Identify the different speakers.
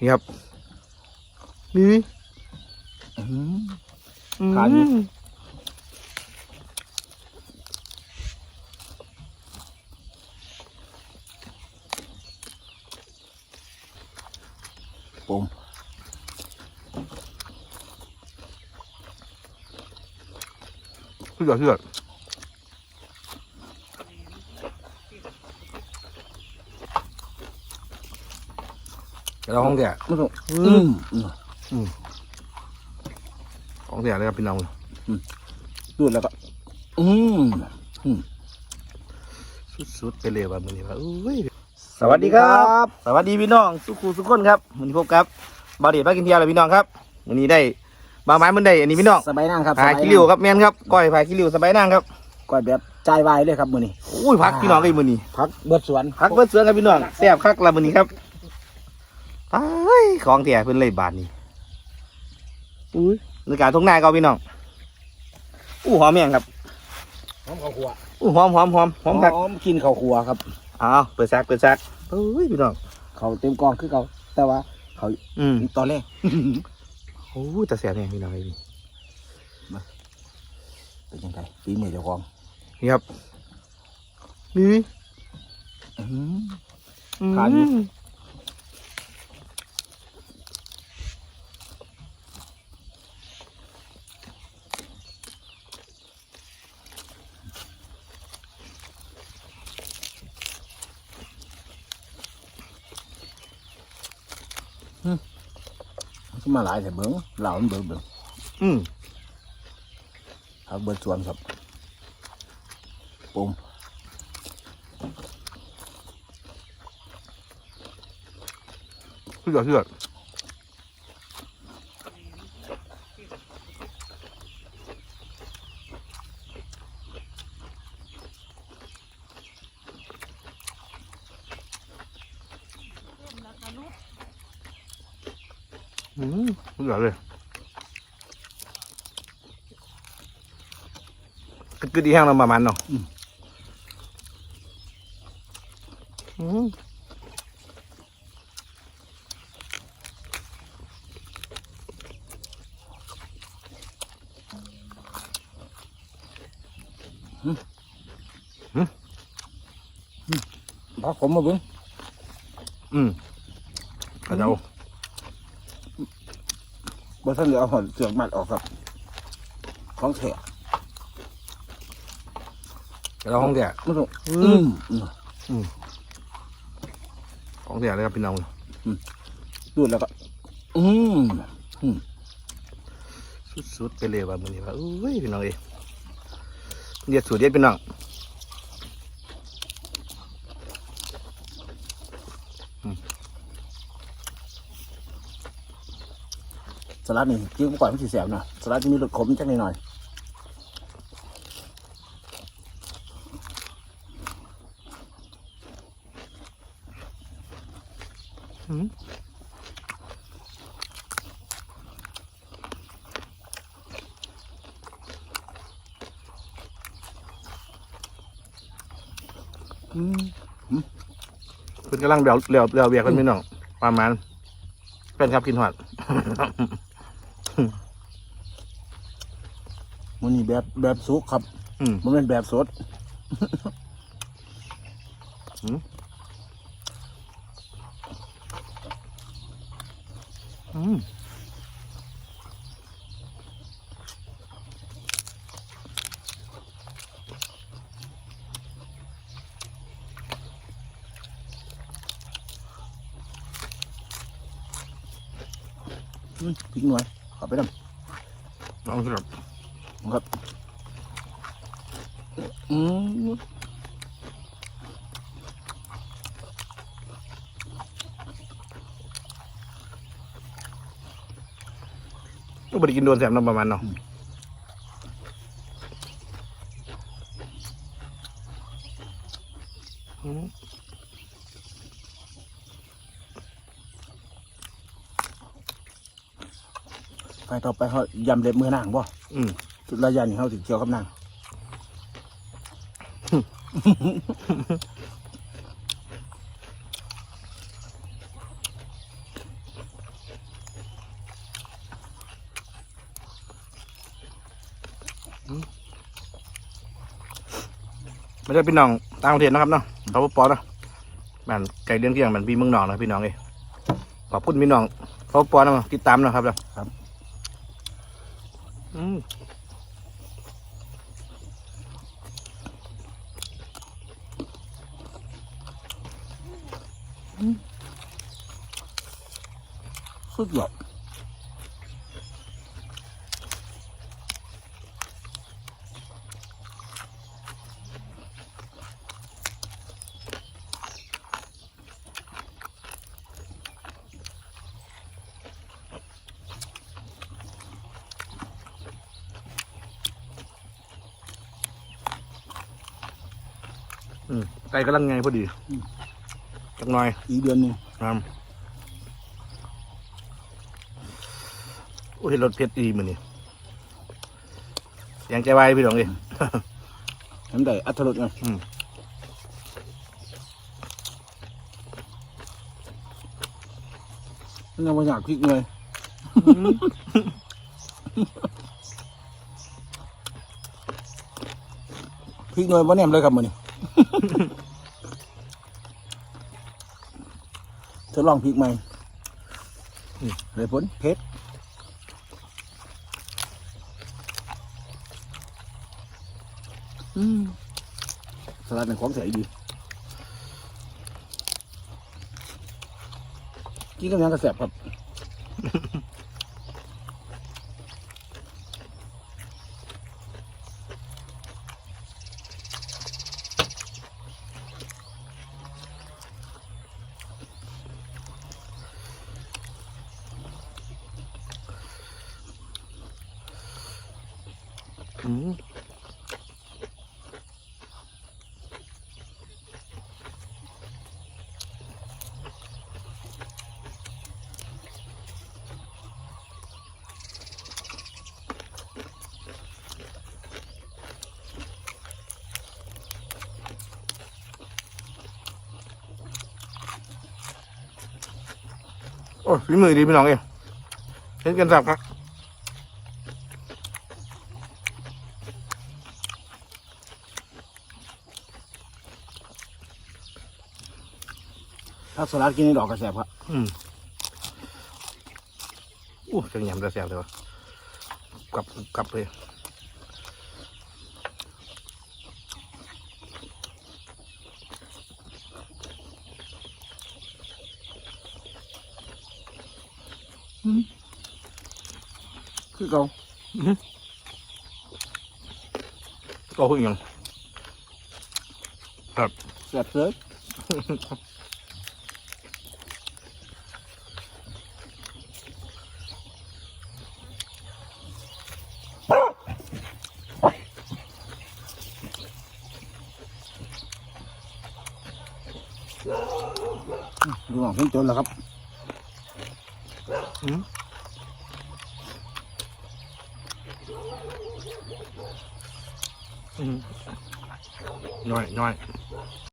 Speaker 1: นี่ครับ นี่
Speaker 2: อื้อหือ
Speaker 1: อืม
Speaker 2: ขาอยู่ปม
Speaker 1: สุดยอดสุดยอด เดี๋ยวเราห้องแก่
Speaker 2: ไม่ต้อง
Speaker 1: อื
Speaker 2: อื
Speaker 1: ม
Speaker 2: มอืม
Speaker 1: ห้องแก่เลยครับพี่น้อง
Speaker 2: ดูดแล้วก็อืม
Speaker 1: สุดๆไปเลยว่ามือนี้ว่าอุ้ย
Speaker 2: สวัสดีครับ
Speaker 1: สวัสดีพี่น้องสุขูสุขคนครับวันนี้พบกับบาเดียป้ากินเที่ยวเลยพี่น้องครับวันนี้ได้บาไม้มันได้อันนี้พี่น้อง
Speaker 2: สบายนั่งครับ
Speaker 1: พาคิริวครับแม่นครับก้อยพาคิริวสบายนั่งครับ
Speaker 2: ก้อยแบบจ่ายวายเลยครับมือนี้
Speaker 1: อุ้ยพักพี่น้องไอ้มือนี้
Speaker 2: พักเบิดสวน
Speaker 1: พักเพื่อเสือครับพี่น้องแซ่บคักละมือนี้ครับ ไปของเถี่ยเพิ่นเลยบาทนี้อุ้ยในการทุ่งนาก็พี่น้องอู้หอมแม่งครับ
Speaker 2: หอมข้าวคั่ว
Speaker 1: อู้หอมหอมหอมหอมคัก
Speaker 2: หอมกินข้าวคั่วครับ
Speaker 1: อ้าวเปิดซักเปิดซักเอ้ยพี่น้อง
Speaker 2: เขาเต็มกองคือเขาแต่ว่า เขา
Speaker 1: อืม
Speaker 2: ตอนแรก
Speaker 1: โอ้ยแต่แซ่บแม่งพี่น้องไอ้นี่
Speaker 2: เป็นยังไงฝีมือเจ้าของ
Speaker 1: นี่ครับนี่
Speaker 2: อื้อหือ
Speaker 1: อืม
Speaker 2: ขาอยู่ ขึ้นมาหลายแต่เบิ้งเหล่ามันเบิ้งเบิ้ง
Speaker 1: อืม
Speaker 2: พักเบิดสวนครับปุ่ม
Speaker 1: สุดยอดสุดยอ อืมสุดยอดเลยกึดกึดอีแห้งเราประมาณเนาะอืม
Speaker 2: พักผมมาเบิ้ง
Speaker 1: อืมกระเดา
Speaker 2: บ่ท่านเหลือเอาหอนเสือกมัดออกครับของแถะ
Speaker 1: กระเดาห้องแก่
Speaker 2: ไม่ต้อง
Speaker 1: อื
Speaker 2: อื
Speaker 1: ม
Speaker 2: มอืม
Speaker 1: ของแก่เลยครับพี่น้อง
Speaker 2: ดูดแล้วก็ อืม
Speaker 1: สุดๆไปเลยว่ามือนี้ว่าอุ้ยพี่น้องเอ้ยเด็ดสุดเด็ดพี่น้อง
Speaker 2: ลัดนี่จิ้มก่อนมันสิแสบหน่อยสลัดจะมีรสขมจักหน่อย
Speaker 1: อืม
Speaker 2: ๆอืม
Speaker 1: เพิ่นกำลังเบียวเบียวเบียวเบียกันพี่น้องประมาณเป็นครับกินหอด
Speaker 2: มันนี่แบบแบบสุกครับ
Speaker 1: อืม
Speaker 2: มันเป็นแบบสด
Speaker 1: อืม
Speaker 2: อืมพริกหน่อย เอาไปด
Speaker 1: ลองสิครับำ
Speaker 2: ครับอืม
Speaker 1: ก็บไดกินโดนแสบน้ำประมาณเนาะอืม
Speaker 2: ไฟต่อไปเขายำเล็บมือนางบ่
Speaker 1: อืม
Speaker 2: จุดระยะนี้เขาถึงเกี่ยวกับนาง
Speaker 1: ไม่ใช่พี่น้องต่างประเทศนะครับเนาะเขาปอเนาะมันไก่เลี้ยงเกี่ยงมันพี่มึงนองนะพี่น้องเองขอบคุณพี่น้องเขาปอนะติดตามนะครับเนาะ
Speaker 2: ครับ
Speaker 1: อืม
Speaker 2: สุดยอด
Speaker 1: ไก่กำลังไงพอดีจักหน่อย
Speaker 2: อีกเดือนหนึง
Speaker 1: ครับโอ้ยรถเพชรดีมือนี่เสียงใจไว้พี่น้องเอ้ย
Speaker 2: เห็นได้อัตรสไง
Speaker 1: อืม
Speaker 2: มันยังไม่อยากพริกเลยพริกหน่วยบ่แนมเลยครับมื้อนี้ ทดลองพริกใหม่เลยผลเผ็ดอืมสลัดในของใสดีกินกับหยังกระแสบครับ
Speaker 1: โอ้ยฝีมือดีพี่น้องเองเห็นกันสับครับ
Speaker 2: ถ้าสลัดกินในดอกกระแสบครับ
Speaker 1: อืมอู้จังยำจะแซ่บเลยวะกลับกลับเลย
Speaker 2: คือเก่า
Speaker 1: ก็พึ่งยังครับ
Speaker 2: แสบเลย ดูหน่อยเพิ่งจนแล้วครับ
Speaker 1: อืมอืมน้อยน้อย